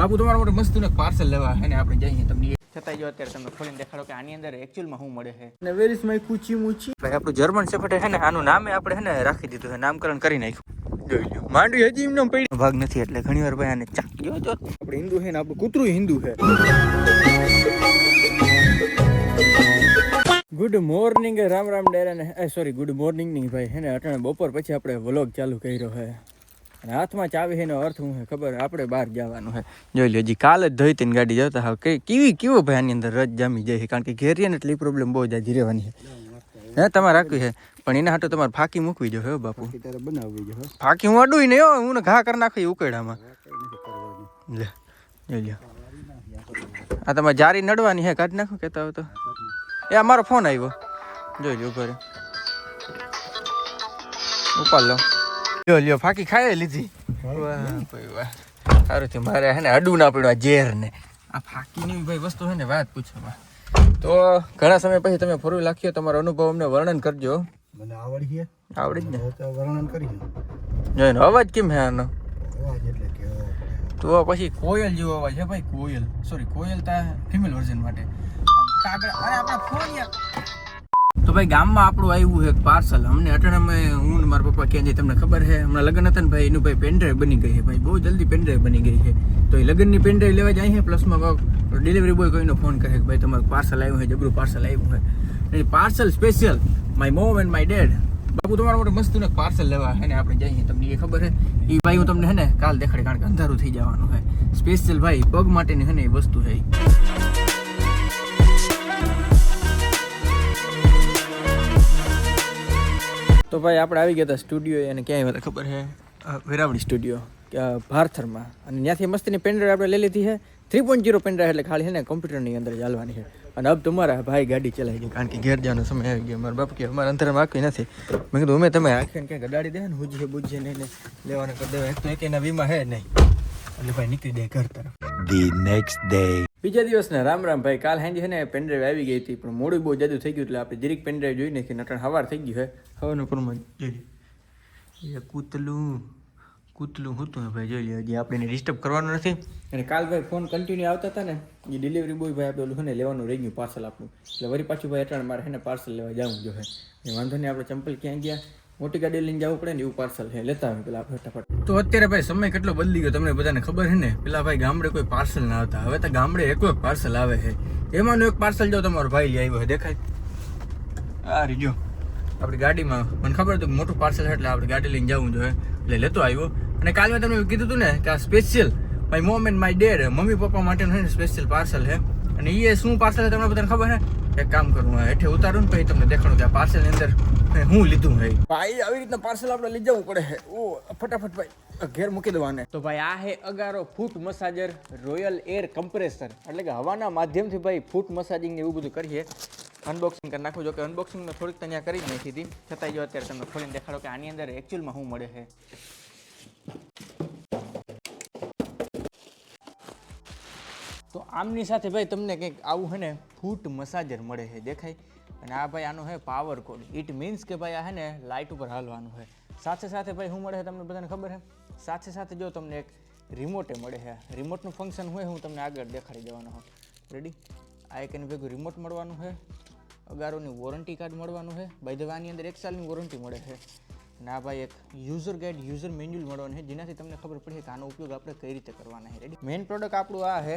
બાપુ તમારા માટે મસ્ત પાર્સલ લેવા અને આપણે જઈએ તમને છતાં જો અત્યારે તમને ખોલીને દેખાડો કે આની અંદર એકચ્યુઅલમાં શું મળે છે. અને વેર ઇઝ માય કુચી મુચી ભાઈ આપણું જર્મન શેફર્ડ છે ને આનું નામે આપણે છે ને રાખી દીધું છે નામકરણ કરી નાખ્યું. જોઈ લો માંડવી હજી એમનો પડી ભાગ નથી એટલે ઘણી વાર ભાઈ આને ચાક જો જો. આપણે હિન્દુ છે ને આપણું કૂતરું હિન્દુ છે. ગુડ મોર્નિંગ રામ રામ ડેરા ને સોરી ગુડ મોર્નિંગની ભાઈ હે ને અટાણે બપોર પછી આપણે વ્લોગ ચાલુ કર્યો છે. અને હાથમાં ચાવી છે એનો અર્થ હું ખબર? આપણે બહાર જવાનું છે. જોઈ લો હજી કાલ જ ધોઈ તીને ગાડી જતા હા કઈ કેવી કેવો ભાઈ આની અંદર રજ જામી જાય છે? કારણ કે ઘેરીએ ને એટલી પ્રોબ્લેમ બહુ જાજી રહેવાની છે. હે તમારે રાખવી છે? પણ એના હાટો તમારે ફાકી મૂકવી જો હે બાપુ. બનાવવી જો ફાકી હું અડું નહીં હો હું ને ઘા કરી નાખી ઉકેડામાં લે જોઈ લો આ તમારે જારી નડવાની હે કાઢી નાખો કહેતા હોય તો. એ અમારો ફોન આવ્યો. જોઈ લો ઊભો રે ઉપાડ લો. લ્યો લ્યો ફાકી ખાઈ લીધી. વાહ સારું થયું. મારે હે ને અડું ના પડ્યું આ ઝેર ને આ ફાકીની ભાઈ વસ્તુ છે ને વાત પૂછવામાં. તો ઘણા સમય પછી તમે ફરવી લાખ્યો તમારો અનુભવ અમને વર્ણન કરજો. મને આવડી છે? આવડી જ ને? તો વર્ણન કરી જોઈને અવાજ કેમ હે આનો? અવાજ એટલે કે તો પછી કોયલ જેવો અવાજ છે ભાઈ કોયલ. સોરી કોયલ તા ફિમેલ વર્ઝન માટે. કાગળ અરે આપણા ફોન યાર તો ભાઈ ગામમાં આપણું આવ્યું એક પાર્સલ. અમને અટાણામાં હું મારા પપ્પા ક્યાં જઈએ તમને ખબર છે? હમણાં લગ્ન હતા ને ભાઈ, એનું ભાઈ પેનડ્રાઈવ બની ગઈ છે ભાઈ. બહુ જલ્દી પેનડ્રાઈવ બની ગઈ છે. તો એ લગ્નની પેનડ્રાઈવ લેવા જાય છે પ્લસમાં ડિલિવરી બોય કોઈનો ફોન કરે કે ભાઈ તમારું પાર્સલ આવ્યું છે, જબરું પાર્સલ આવ્યું છે. એ parcel special my mom and my dad બાપુ તમારા માટે મસ્ત પાર્સલ લેવા હે ને આપણે જઈએ તમને એ ખબર છે? એ ભાઈ હું તમને હે ને કાલ દેખાડે, કારણ કે અંધારું થઈ જવાનું છે. સ્પેશિયલ ભાઈ, પગ માટેની હે ને એ વસ્તુ છે તો ભાઈ આપણે આવી ગયા હતા સ્ટુડિયો અને ક્યાંય આવ્યા ખબર છે વેરાવળી સ્ટુડિયો ભારથરમાં અને ત્યાંથી મસ્તીની પેનડ્રાઈવ આપણે લઈ લીધી છે. થ્રી પોઈન્ટ જીરો પેનડ્રાઈવ એટલે ખાલી છે ને કમ્પ્યુટરની અંદર ચાલવાની છે. અને હવે તમારા ભાઈ ગાડી ચલાવી ગઈ કારણ કે ઘેર જવાનો સમય આવી ગયો. મારા બાપ કે અમારા અંતરમાં આખી નથી. મેં કીધું, અમે તમે આખીને ક્યાંક અડાડી દે ને હુજે બુજે નહીં લેવાના કરી દેવા એક તો એક એના વીમા છે નહીં. એટલે ભાઈ નીકળી દે ઘર તરફ. The next day. બીજા દિવસના રામ રામ ભાઈ, કાલ છે ને પેનડ્રાઈવ આવી ગઈ હતી, પણ મોડું બહુ જાદુ થઈ ગયું એટલે આપણે જરીક પેનડ્રાઈવ જોઈ નાખી નટણ હવાર થઈ ગયું હે હવાનું પ્રમાણ જોઈ એ કૂતલું કૂતલું હતું ભાઈ જોઈ લે હજી આપણે એને ડિસ્ટર્બ કરવાનું નથી. અને કાલ ભાઈ ફોન કન્ટિન્યુ આવતા હતા ને, એ ડિલિવરી બોય ભાઈ આપણે ઓલું લેવાનું રહી ગયું પાર્સલ આપણું. એટલે વળી પાછું ભાઈ અટાણ મારે હે ને પાર્સલ લેવા જવું જો હે. એ વાંધો નહીં, આપણે ચંપલ ક્યાં ગયા? મોટી ગાડી લઈને જવું પડે ને એવું પાર્સલ છે. લેતા આવે પેલા ફટાફટ. તો અત્યારે ભાઈ સમય કેટલો બદલી ગયો તમને બધાને ખબર છે ને? પેલા ભાઈ ગામડે કોઈ પાર્સલ ના આવતા હવે તો ગામડે એક પાર્સલ આવે છે. એમાંનું એક પાર્સલ જો તમારો ભાઈ લઈ આવ્યો દેખાય? આ રીજો આપણી ગાડીમાં મને ખબર હતું મોટું પાર્સલ છે એટલે આપણે ગાડી લઈને જવું જોઈએ. એટલે લેતો આવ્યો. અને કાલે મેં તમને કીધું હતું ને કે આ special my mom and my dad mummy પપ્પા માટેનું છે ને સ્પેશિયલ પાર્સલ છે. અને એ શું પાર્સલ છે તમને બધાને ખબર છે? એક કામ કરું હેઠે ઉતારું ને પછી તમને દેખાડું કે આ પાર્સલની અંદર હું લીધું ભાઈ ભાઈ આવી રીતના પાર્સલ આપણે લઈ જવું પડે ઓ ફટાફટ ભાઈ ઘેર મૂકી દેવાને તો ભાઈ આ હે અગારો foot massager royal air compressor એટલે કે હવાના માધ્યમથી ભાઈ ફૂટ મસાજિંગ ને એવું બધું કરીએ. અનબોક્સિંગ કરી નાખું. જો કે અનબોક્સિંગ થોડીક તો ત્યાં કરી જ નાખી હતી. છતાંય જો અત્યારે તમને ખોલીને દેખાડો કે આની અંદર એકચ્યુઅલમાં શું મળે છે. તો આમની સાથે ભાઈ તમને કંઈક આવું હે ને ફૂટ મસાજર મળે છે, દેખાય? અને આ ભાઈ આનો હે પાવર કોડ ઇટ મીન્સ કે ભાઈ આ હે ને લાઇટ ઉપર હાલવાનું છે સાથે સાથે ભાઈ શું મળે છે તમને બધાને ખબર છે સાથે સાથે જો તમને એક રિમોટે મળે છે. રિમોટનું ફંક્શન હોય હું? તમને આગળ દેખાડી દેવાનો હોઉં. રેડી આ એક એની ભેગું રિમોટ મળવાનું છે અગારોની વોરંટી કાર્ડ મળવાનું છે બાય દવાની અંદર એક સાલની વોરંટી મળે છે. અને આ ભાઈ એક યુઝર ગાઈડ યુઝર મેન્યુઅલ મળવાનું છે જેનાથી તમને ખબર પડે કે આનો ઉપયોગ આપણે કઈ રીતે કરવાના છે. રેડી મેઇન પ્રોડક્ટ આપણું આ છે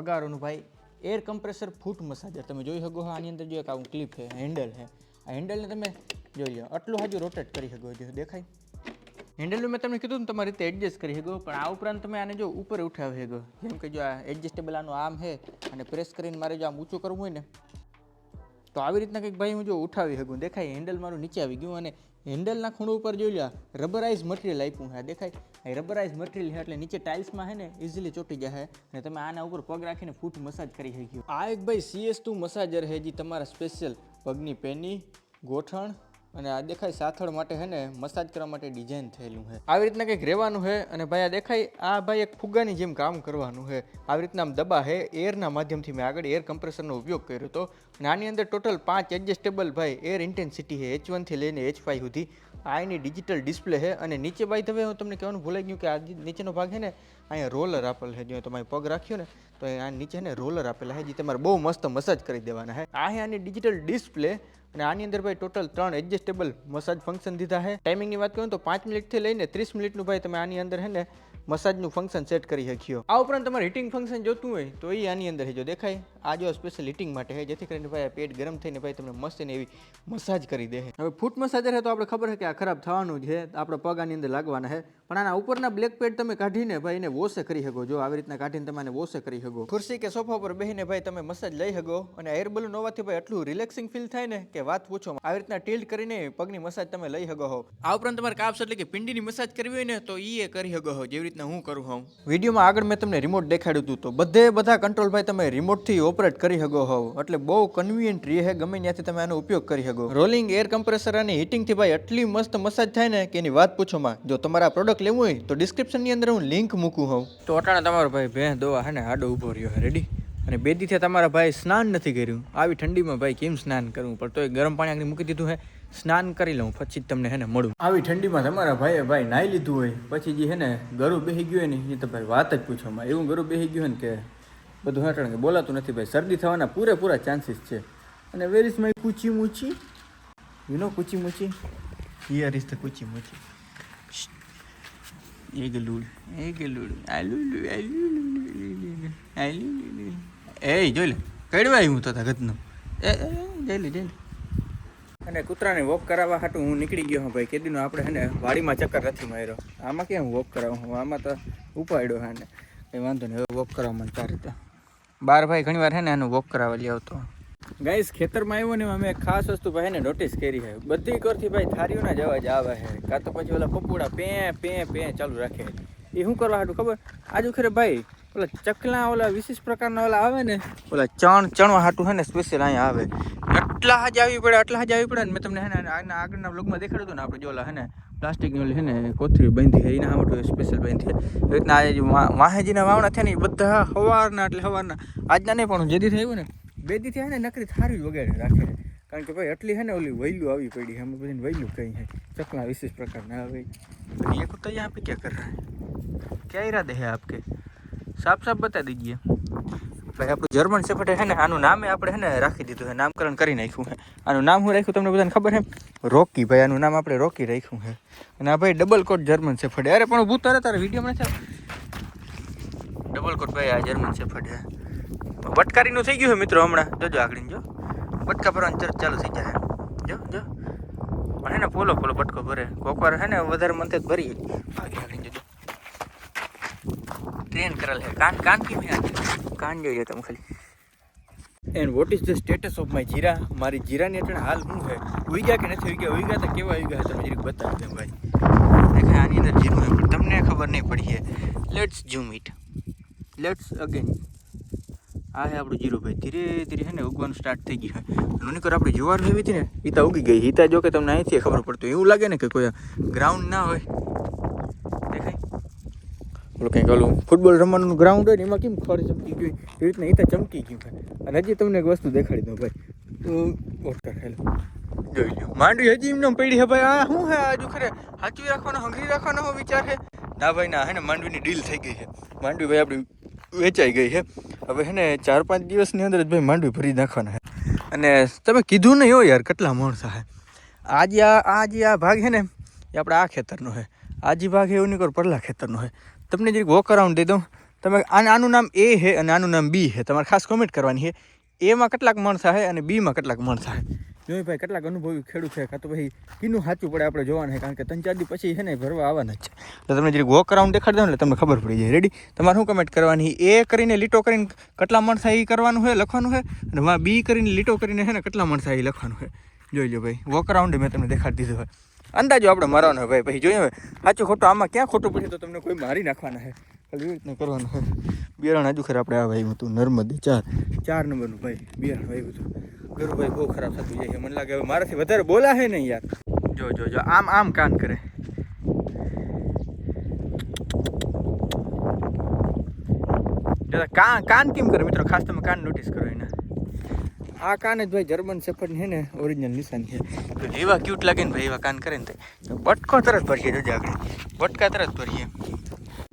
અગારોનું ભાઈ એર કમ્પ્રેસર ફૂટ મસાજર તમે જોઈ શકો આની અંદર જો એક આવું ક્લિપ છે હેન્ડલ છે. આ હેન્ડલને તમે જોઈ લો, આટલું હજુ રોટેટ કરી શકો છો, દેખાય? હેન્ડલનું મેં તમને કીધું ને, તમારી રીતે એડજસ્ટ કરી શકો પણ આ ઉપરાંત તમે આને જો ઉપર ઉઠાવી શકો જેમ કે જો આ એડજસ્ટેબલ આનું આમ છે, અને પ્રેસ કરીને મારે જો આમ ઊંચું કરવું હોય ને, તો આવી રીતના કંઈક ભાઈ હું જો ઉઠાવી શકું. દેખાય? હેન્ડલ મારું નીચે આવી ગયું અને હેન્ડલના ખૂણો ઉપર જોઈ લો રબરાઇઝ મટીરિયલ આપ્યું હા દેખાય, આ રબરાઇઝ મટીરિયલ છે એટલે નીચે ટાઇલ્સમાં છે ને ઇઝીલી ચોટી જાય અને તમે આના ઉપર પગ રાખીને ફૂટ મસાજ કરી શક્યો આ એક ભાઈ સીએસ ટુ મસાજર છે, જે તમારા સ્પેશિયલ પગની પેની, ગોઠણ અને આ દેખાય સાથળ માટે છે ને, મસાજ કરવા માટે ડિઝાઇન થયેલું છે આવી રીતના કંઈક રહેવાનું છે અને ભાઈ આ દેખાય, આ ભાઈ એક ફુગ્ગાની જેમ કામ કરવાનું છે આવી રીતના આમ દબા છે એરના માધ્યમથી મેં આગળ એર કમ્પ્રેસરનો ઉપયોગ કર્યો હતો અને આની અંદર ટોટલ પાંચ એડજસ્ટેબલ ભાઈ એર ઇન્ટેન્સિટી છે એચ વનથી લઈને એચ ફાઈવ સુધી. આ એની ડિજિટલ ડિસ્પ્લે છે અને નીચે બાય હવે હું તમને કહેવાનું ભૂલાઈ ગયું કે આ નીચેનો ભાગ છે ને, અહીંયા રોલર આપેલ છે જો તમારે પગ રાખ્યો ને, તો આ નીચે ને રોલર આપેલા છે જે તમારે બહુ મસ્ત મસાજ કરી દેવાના છે આ આની ડિજિટલ ડિસ્પ્લે અને આની અંદર ભાઈ ટોટલ ત્રણ એડજસ્ટેબલ મસાજ ફંક્શન દીધા છે. ટાઈમિંગની વાત કરું તો પાંચ મિનિટથી લઈને ત્રીસ મિનિટનું ભાઈ તમે આની અંદર હે ને મસાજનું ફંક્શન સેટ કરી શક્યો આ ઉપરાંત તમારે હીટિંગ ફંક્શન જોતું હોય તો એ આની અંદર જો દેખાય. આ જો સ્પેશિયલ હીટિંગ માટે છે, જેથી કરીને ભાઈ પેટ ગરમ થઈને ભાઈ તમને મસ્ત ને એવી મસાજ કરી દે હવે ફૂટ મસાજર છે તો આપણે ખબર છે કે આ ખરાબ થવાનું છે. આપણે પગ આની અંદર લાગવાના છે. પણ આના ઉપરના બ્લેક પેડ તમે કાઢીને ભાઈ એને વોશે કરી શકો. જો આવી રીતના કાઢીને તમે આને વોશે કરી શકો. ખુરશી કે સોફા પર બેસીને ભાઈ તમે મસાજ લઈ શકો અને એર બલૂન હોવાથી ભાઈ એટલું રિલેક્સિંગ ફીલ થાય ને કે વાત પૂછો. આવી રીતના ટિલ્ટ કરીને પગની મસાજ તમે લઈ શકો હો. આ ઉપરાંત તમારે કાપ્સ એટલે કે પિંડીની મસાજ કરવી હોય ને તો ઈ એ કરી શકો હો જેવી રીતના હું કરું હોઉં. વિડીયોમાં આગળ મેં તમને રિમોટ દેખાડ્યું હતું તો બધે બધા કંટ્રોલ ભાઈ તમે રિમોટથી ઓપરેટ કરી શકો હો. એટલે બહુ કન્વિનિયન્ટ રહે ગમે ત્યાંથી તમે આનો ઉપયોગ કરી શકો. રોલિંગ એર કમ્પ્રેસર અને હીટિંગથી ભાઈ એટલી મસ્ત મસાજ થાય ને કે એની વાત પૂછોમાં જો તમારા આ પ્રોડક્ટ લેવું હોય તો ડિસ્ક્રિપ્શનની અંદર હું લિંક મૂકું હોઉં. તો અટાણે તમારો ભાઈ ભેં દોવા હે ને આડો ઊભો રહ્યો હે રેડી અને બે દીથી તમારા ભાઈ સ્નાન નથી કર્યું. આવી ઠંડીમાં ભાઈ કેમ સ્નાન કરવું? પણ તોય ગરમ પાણી આગળ મૂકી દીધું હે. સ્નાન કરી લઉં પછી જ તમને હે ને મળું. આવી ઠંડીમાં તમારા ભાઈએ ભાઈ નાહી લીધું હોય પછી જે હે ને ગરું બેસી ગયું હોય ને એ તો ભાઈ વાત જ પૂછવામાં એવું ગરું બેસી ગયું હોય ને કે બધું હેઠળ કે બોલાતું નથી ભાઈ. શરદી થવાના પૂરેપૂરા ચાન્સીસ છે. અને વેર ઇઝ માય કુચી મૂચી. યુ નો કુચી મૂચી? હિયર ઇઝ ધ કુચી મુચી. એ ગલુડ એ ગલુડ આલુલુ આલુલુ આલુલુ એ જોઈ લે કડવાય હું તો તા એ એ, જઈ લે જઈ લે અને કૂતરાને વોક કરાવવા હાટું હું નીકળી ગયો હું ભાઈ કેદીનો આપણે હે ને વાડીમાં ચક્કર નથી માર્યો. આમાં કેમ વોક કરાવું? હું આમાં તો ઉપાડ્યો હે ને. કંઈ વાંધો નહીં હવે વોક કરાવવા મને તારી રીતે બાર ભાઈ ઘણીવાર હે ને એનું વોક કરાવવા લઈ આવતો. ગાઈસ, ખેતરમાં આવ્યો ને અમે ખાસ વસ્તુ ભાઈ ને નોટિસ કરી છે. બધી કરથી ભાઈ થારીઓના જ અવાજ આવે છે. કાં તો પછી ઓલા પપોડા પે પે પે ચાલુ રાખે એ શું કરવા હાટું ખબર? આજુ ખરે ભાઈ, ઓલા ચકલા ઓલા વિશેષ પ્રકારના ઓલા આવે ને, ઓલા ચણ, ચણવા હાટું હે ને સ્પેશિયલ અહીંયા આવે. એટલા હાજ આવી પડે એટલા હાજ આવી પડે ને મેં તમને હે ને આગળના બ્લોગમાં દેખાડ્યું હતું ને આપણે જો ઓલા હે ને, પ્લાસ્ટિકની ઓલી છે ને, કોથળી બાંધી છે, એના માટે સ્પેશિયલ બાંધી છે. રીતના આજે જે વાહેજીના વાવણા થયા ને એ બધા સવારના એટલે સવારના, આજના નહીં પણ જેથી થયું ને બે દી થયા ને નકરી થારી જ વગાડે રાખે કારણ કે ભાઈ એટલી છે ને ઓલી વૈલું આવી પડી અમે બધી વૈલું કહી છે ચકલા વિશેષ પ્રકારના આવે तो ये कुत्ता यहाँ पे क्या कर रहा है क्या इरादे है आपके साफ साफ बता दीजिए ભાઈ આપણું જર્મન સેફર્ડ છે ને આનું નામે આપણે છે ને રાખી દીધું છે નામકરણ કરી નાખ્યું છે આનું નામ શું રાખ્યું તમને બધાને ખબર છે રોકી ભાઈ આનું નામ આપણે રોકી રાખ્યું છે અને આ ભાઈ ડબલ કોટ જર્મન સેફર્ડ અરે પણ ઊભું તારે તારે વિડીયો નથી ડબલ કોટ ભાઈ આ જર્મન સેફર્ડ છે વટકારીનું થઈ ગયું છે મિત્રો હમણાં. જોજો આગળ જો. બટકા ભરવાની ચર્ચ ચાલુ થઈ જાય. જો જો. પણ હે ને પોલો પોલો બટકો ભરે. કોકવાર હે ને વધારે મન થાય ભરી આગળ આગળ જજો ટ્રેન કરેલ છે. કાન કાન કી મેં કાન જોઈએ તમે ખાલી. And what is the status of my જીરા મારી જીરાની અટણ હાલ શું છે? ઉઈ કે નથી ઉઈ ગયા ઉઈ ગયા તો કેવા ઉઈ ગયા તમે જરીક બતાવી દે ભાઈ. આની અંદર જીરું પણ તમને ખબર નહીં પડી છે. Let's zoom it let's again આ હે આપણું જીરું ભાઈ ધીરે ધીરે છે ને ઉગવાનું સ્ટાર્ટ થઈ ગયું છે નોનીકર આપણે જુવાર લેવી હતી ને એ ઉગી ગઈ. હિતા જો કે તમને અહીંથી ખબર પડતું એવું લાગે ને કે કોઈ ગ્રાઉન્ડ ના હોય. દેખાય? ઓલું કંઈક ઓલું ફૂટબોલ રમવાનું ગ્રાઉન્ડ હોય ને, એમાં કેમ ખડ ચમકી ગયું એવી રીતના હિતા ચમકી ગયું ભાઈ અને હજી તમને એક વસ્તુ દેખાડી દઉં ભાઈ. ઓટકા ખાઈ જોઈ લો માંડવી હજી એમને પડી હે ભાઈ. આ શું હે આજુ ખરે? સાચવી રાખવાનો, હંગરી રાખવાનો હો વિચાર છે ના ભાઈ, ના, હે ને, માંડવીની ડીલ થઈ ગઈ છે. માંડવી ભાઈ આપણી વેચાઈ ગઈ છે. હવે હે ને ચાર પાંચ દિવસની અંદર જ ભાઈ માંડવી ભરી નાખવાના છે. અને તમે કીધું નહીં હોય યાર, કેટલા માણસ હે આજે આ જે આ ભાગ છે ને, એ આપણે આ ખેતરનો છે. આ જે ભાગ એવું નહીં કરો, પરલા ખેતરનો છે. તમને જે વોક અરાઉન્ડ દઈ દઉં. તમે આને, આનું નામ એ છે અને આનું નામ બી છે. તમારે ખાસ કોમેન્ટ કરવાની છે. એમાં કેટલાક માણસા છે અને બીમાં કેટલાક માણસા છે. જોઈ ભાઈ કેટલાક અનુભવી ખેડૂત છે. કાં તો ભાઈ કીનું સાચું પડે આપણે જોવાનું છે, કારણ કે ત્રણ ચાર દી પછી છે ને ભરવા આવવાના જ છે. એટલે તમને જરી વોક અરાઉન્ડ દેખાડી દઉં એટલે તમને ખબર પડી જાય. રેડી તમારે શું કમેન્ટ કરવાની? એ કરીને, લીટો કરીને કેટલા માણસા એ કરવાનું છે, લખવાનું છે? અને વા બી કરીને, લીટો કરીને છે ને કેટલા માણસા એ લખવાનું છે? જોઈ લો ભાઈ. વોક અરાઉન્ડ મેં તમને દેખાડી દીધું હોય અંદાજો આપણે મારવાનો હોય ભાઈ. પછી જોઈએ હવે. સાચું ખોટું? આમાં ક્યાં ખોટું પડે તો તમને કોઈ મારી નાખવાના છે? ખાલી એવી રીતના કરવાનું હોય બિયારણ હજુ ખરે આપણે આ ભાઈ હતું. નર્મદે ચાર. ચાર નંબરનું ભાઈ. બિયારણ ભાઈ હતું. ગરુ ભાઈ બહુ ખરાબ થતું જાય છે. મને લાગે હવે મારાથી વધારે બોલા છે ને યાર. જો જો જો આમ આમ કાન કરે. જો કાન કાન કેમ કરે? મિત્રો ખાસ તમે કાન નોટિસ કરો એના. આ કાન જ ભાઈ જર્મન સેફર્ડ છે ને ઓરિજિનલ નિશાન છે. તો જેવા ક્યુટ લાગે ને ભાઈ એવા કાન કરે ને તો બટકો તરત ભરીએ જોજે આગળ. બટકા તરત ભરીએ.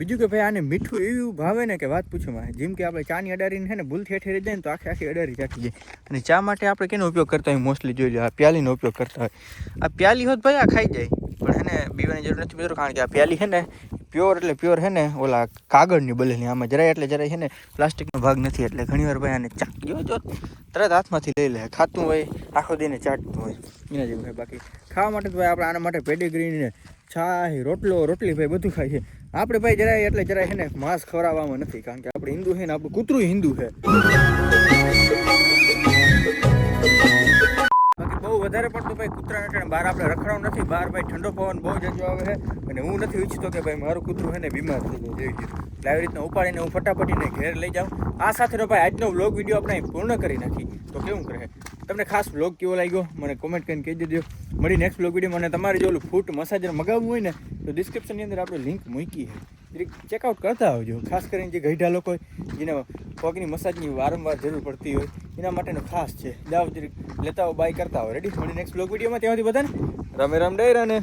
બીજું કે ભાઈ આને મીઠું એવું ભાવે ને કે વાત પૂછો માં જેમ કે આપણે ચાની અડારીને છે ને ભૂલથી હેઠી જાય ને તો આખી આખી અડારી ચાટી જાય. અને ચા માટે આપણે કેનો ઉપયોગ કરતા હોય મોસ્ટલી જોઈ લો આ પ્યાલીનો ઉપયોગ કરતા હોય. આ પ્યાલી હોત ભાઈ આ ખાઈ જાય. પણ એને પીવાની જરૂર નથી મિત્રો કારણ કે આ પ્યાલી છે ને પ્યોર એટલે પ્યોર છે ને ઓલા કાગળની બલેલી, આમાં જરાય એટલે જરાય છે ને પ્લાસ્ટિકનો ભાગ નથી. એટલે ઘણીવાર ભાઈ આને ચાકી જો તરત હાથમાંથી લઈ લે, ખાતું હોય, આખો દીને ચાટતું હોય. એના જેવું ભાઈ બાકી. ખાવા માટે તો ભાઈ આપણે આના માટે પેડીગ્રીને છાય રોટલો, રોટલી ભાઈ બધું છે આપણે ભાઈ જરાય એટલે જરાય છે ને માંસ ખવડાવવામાં નથી, કારણ કે આપણે હિન્દુ છે ને આપણું કૂતરું હિન્દુ છે વધારે પડતું ભાઈ કૂતરા એટલે બહાર આપણે રખડાવું નથી. બહાર ભાઈ ઠંડો પવન બહુ જજો આવે છે અને હું નથી ઈચ્છતો કે ભાઈ મારું કૂતરું છે ને બીમાર થઈ જાય જેવી રીતે એટલે આવી રીતના ઉપાડીને હું ફટાફટીને ઘેર લઈ જાઉં. આ સાથે ભાઈ આજનો વ્લોગ વીડિયો આપણે પૂર્ણ કરી નાખી. તો કેવું કરે તમને ખાસ વ્લોગ કેવો લાગ્યો? મને કોમેન્ટ કરીને કહી દેજો મળી નેક્સ્ટ વ્લોગ વીડિયો મને તમારે જો ફૂટ મસાજર મગાવવું હોય ને, તો ડિસ્ક્રિપ્શનની અંદર આપણે લિંક મૂકી છે. ચેકઆઉટ કરતા આવજો. ખાસ કરીને જે ગઈઢા લોકો જેને પગની મસાજની વારંવાર જરૂર પડતી હોય, એના માટેનો ખાસ છે. જરીક લેતા હો બાય કરતા હો રેડી મળી નેક્સ્ટ બ્લોગ વિડીયોમાં. ત્યાંથી બધાને રમે રામ ડેરાને